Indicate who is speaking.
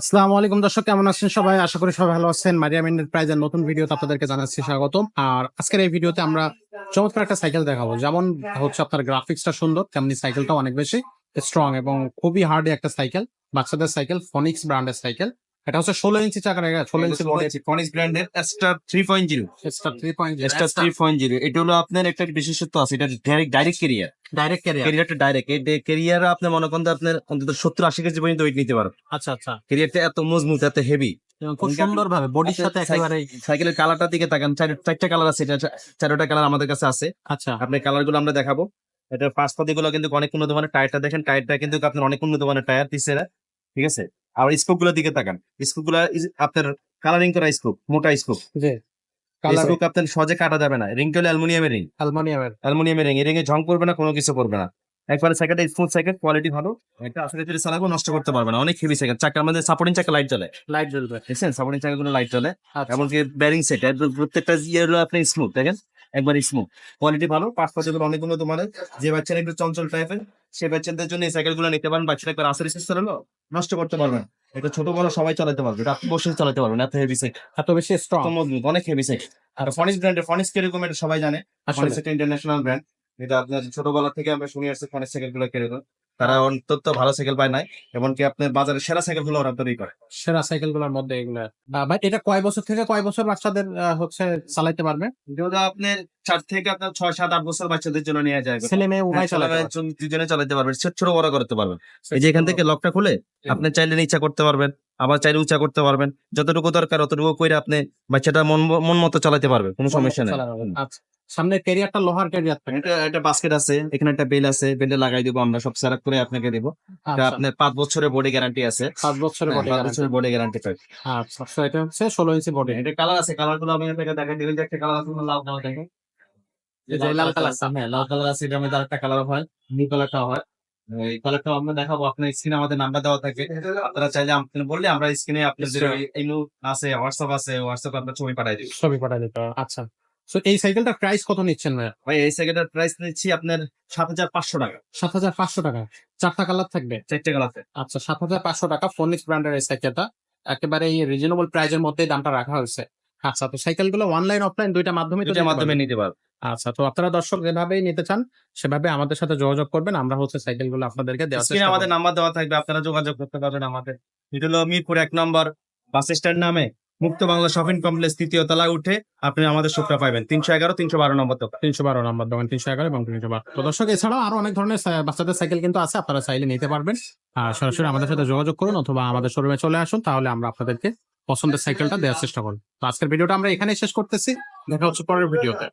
Speaker 1: আসসালামু আলাইকুম দর্শক কেমন আছেন সবাই? আশা করি সবাই ভালো আছেন। মারিয়াম এন্টারপ্রাইজের নতুন ভিডিওতে আপনাদেরকে জানাচ্ছি স্বাগতম। আর আজকের এই ভিডিওতে আমরা চমৎকার একটা সাইকেল দেখাবো। যেমন হচ্ছে আপনার গ্রাফিক্সটা সুন্দর তেমনি সাইকেলটা অনেক বেশি স্ট্রং এবং খুবই হার্ডি একটা সাইকেল বাচ্চাদের সাইকেল ফনিক্স ব্র্যান্ডের সাইকেল। এটা হচ্ছে ষোলো ইঞ্চি চাকার ষোলো ইঞ্চি
Speaker 2: ফনিক্স ব্র্যান্ডের star three point zero
Speaker 1: star three point
Speaker 2: star three point zero এটা হলো আপনার একটা বিশেষত্ব আছে এটা direct direct carrier
Speaker 1: direct carrier
Speaker 2: direct এই কেরিয়ার আপনি মনে করেন আপনার অন্তত সত্তর আশি কেজি পর্যন্ত ওয়েট নিতে পারো
Speaker 1: আচ্ছা আচ্ছা।
Speaker 2: কেরিয়ারটা এত মজবুত এত হেভি
Speaker 1: খুব সুন্দর ভাবে বডির সাথে একেবারে
Speaker 2: সাইকেলের কালারটা দিকে তাকান। চারটা কালার আছে চারটা কালার আমাদের কাছে আছে।
Speaker 1: আচ্ছা।
Speaker 2: আপনার কালারগুলো আমরা দেখাবো। এটা ফার্স্ট পাতি গুলো কিন্তু অনেক উন্নত মানের টায়ারটা দেখেন। টায়ারটা কিন্তু আপনার অনেক উন্নত মানের টায়ার পিসেরা ঠিক আছে? আর স্কোপগুলোর দিকে তাকান। স্কোপগুলো আপনার কালারিং করা স্কোপ মোটা স্কোপ
Speaker 1: কালার
Speaker 2: স্কোপ সহজে কাটা যাবে না। রিং হলো অ্যালুমিনিয়ামের রিং
Speaker 1: অ্যালুমিনিয়ামের।
Speaker 2: অ্যালুমিনিয়ামের রিং এই রিং এ ঝং পড়বে না কোনো কিছু পড়বে না। একবারে সাইকেলটা স্মুথ সাইকেল কোয়ালিটি ভালো। একটা আসলে যদি চালাবো নষ্ট করতে পারবে না। অনেক হেভি সাইকেল চাকার মধ্যে সাপোর্টিং চাকা লাইট জ্বলে।
Speaker 1: লাইট জ্বলবে।
Speaker 2: দেখছেন? সাপোর্টিং চাকাগুলো লাইট জ্বলে।
Speaker 1: আচ্ছা।
Speaker 2: এমনকি ব্যারিং সেট প্রত্যেকটা ইয়ে হলো আপনি স্মুথ দেখেন? একবার স্মুথ কোয়ালিটি ভালো পাঁচ পাঁচ অনেক উন্নত মানের যে বাচ্চারা একটু চঞ্চল টাইপের সে বাচ্চাদের জন্য এই সাইকেলগুলো নিতে পারেন বাচ্চারা একবার আসলে শেষ হলো নষ্ট করতে পারবেন। এটা ছোট বড় সবাই চালাতে পারবে এটা আপনি বসে চালাতে পারবেন এত হেভি সাইকেল
Speaker 1: এত বেশি স্ট্রং
Speaker 2: মজবুত অনেক হেভি সাইকেল আর ফনিস ব্র্যান্ডের ফনিস কীরকম এটা সবাই জানে। ফনিস একটা ইন্টারন্যাশনাল ব্র্যান্ড এটা আপনার ছোটবেলা থেকে আমরা শুনে আসছি ফনিস সাইকেলগুলো কীরকম। তারা অন্তত ভালো সাইকেল পায় নাই এমনকি আপনার বাজারে সেরা সাইকেলগুলো ওরা তৈরি করে।
Speaker 1: সেরা সাইকেলগুলোর মধ্যে এগুলো। ভাই এটা কয় বছর থেকে কয় বছর বাচ্চাদের হচ্ছে চালাইতে পারবে?
Speaker 2: যেটা আপনার চার থেকে আপনার ছয় সাত আট বছর বাচ্চাদের জন্য নিয়ে যায়।
Speaker 1: ছেলে মেয়ে উভয়
Speaker 2: হ্যাঁ,
Speaker 1: চালাতে
Speaker 2: চালাবে। দুজনে চালাতে পারবেন ছোট ছোট বড় করতে পারবেন। এই যে এখান থেকে লকটা খুলে আপনি চাইলে ইচ্ছা করতে পারবেন আবার চাইলে উঁচা করতে পারবেন। যতটুকু দরকার অতটুকু করে আপনি বাচ্চাটা মন মন মতো চালাতে পারবে কোনো সমস্যা নেই।
Speaker 1: আচ্ছা। সামনে ক্যারিয়ারটা লোহার ক্যারিয়ার থাকে।
Speaker 2: এটা একটা বাস্কেট আছে এখানে একটা বেল আছে বেলে লাগাই দিব আমরা সব সেট করে আপনাকে দিব। এটা
Speaker 1: আচ্ছা,
Speaker 2: আপনার পাঁচ বছরের বডি গ্যারান্টি আছে।
Speaker 1: পাঁচ বছরের
Speaker 2: হ্যাঁ,
Speaker 1: বডি
Speaker 2: পাঁচ বছরের বডি গ্যারান্টি পাই।
Speaker 1: আচ্ছা so এটা হচ্ছে ষোলো ইঞ্চি বডি
Speaker 2: এটা কালার আছে কালারগুলো আমি আপনাকে দেখাই দিবেন যে একটা কালার আছে লাল কালার দেখেন।
Speaker 1: লাল কালার
Speaker 2: হ্যাঁ লাল কালার আছে মধ্যে আরেকটা কালার হয় নীল কালারটা হয়। এই কালারটা আমরা দেখাবো আপনার স্ক্রিনে আমাদের নাম্বার দেওয়া থাকে আপনারা চাইলে আপনি বললে আমরা স্ক্রিনে আপনার যে আছে হোয়াটসঅ্যাপ আছে হোয়াটসঅ্যাপ আপনার ছবি পাঠাই দিই
Speaker 1: ছবি পাঠাই দিতে আচ্ছা। তো এই সাইকেলটার প্রাইস কত নিচ্ছেন ভাইয়া?
Speaker 2: ভাই এই সেকেন্ডের প্রাইস নিচ্ছি আপনার সাত হাজার পাঁচশো টাকা।
Speaker 1: সাত হাজার পাঁচশো টাকা। চারটা কালার থাকবে?
Speaker 2: চারটে কালার
Speaker 1: আচ্ছা সাত হাজার পাঁচশো টাকা ফোনিক্স ব্র্যান্ডের এই সাইকেলটা একেবারে এই রিজনেবল প্রাইজের মধ্যে দামটা রাখা হয়েছে। আচ্ছা তো সাইকেলগুলো অনলাইন অফলাইন দুইটা মাধ্যমে নিতে
Speaker 2: মাধ্যমে
Speaker 1: পারবেন।
Speaker 2: নিতে পারব
Speaker 1: আচ্ছা তো আপনারা দর্শক যেভাবেই নিতে চান সেভাবে আমাদের সাথে যোগাযোগ করবেন। আমরা হচ্ছে সাইকেলগুলো আপনাদেরকে দেওয়ার
Speaker 2: স্ক্রিনে
Speaker 1: চেষ্টা
Speaker 2: আমাদের নাম্বার দেওয়া থাকবে আপনারা যোগাযোগ করতে পারবেন আমাদের। এটা হলো মিরপুর এক নম্বর বাস স্ট্যান্ড নামে। মুক্ত বাংলা শপিং কমপ্লেক্স তৃতীয় তলায় উঠে আপনি আমাদের শপটা পাবেন তিনশো এগারো, তিনশো বারো নম্বর দোকান।
Speaker 1: তিনশো বারো নম্বর দোকান, তিনশো এগারো এবং তিনশো বারো। তো দর্শক, এছাড়াও আরও অনেক ধরনের বাচ্চাদের সাইকেল কিন্তু আছে, আপনারা চাইলে নিতে পারবেন। আর সরাসরি আমাদের সাথে যোগাযোগ করুন অথবা আমাদের শোরুমে চলে আসুন, তাহলে আমরা আপনাদেরকে পছন্দের সাইকেলটা দেওয়ার চেষ্টা করুন তো আজকের ভিডিওটা আমরা এখানে শেষ করতেছি। দেখা হচ্ছে পরের ভিডিওতে।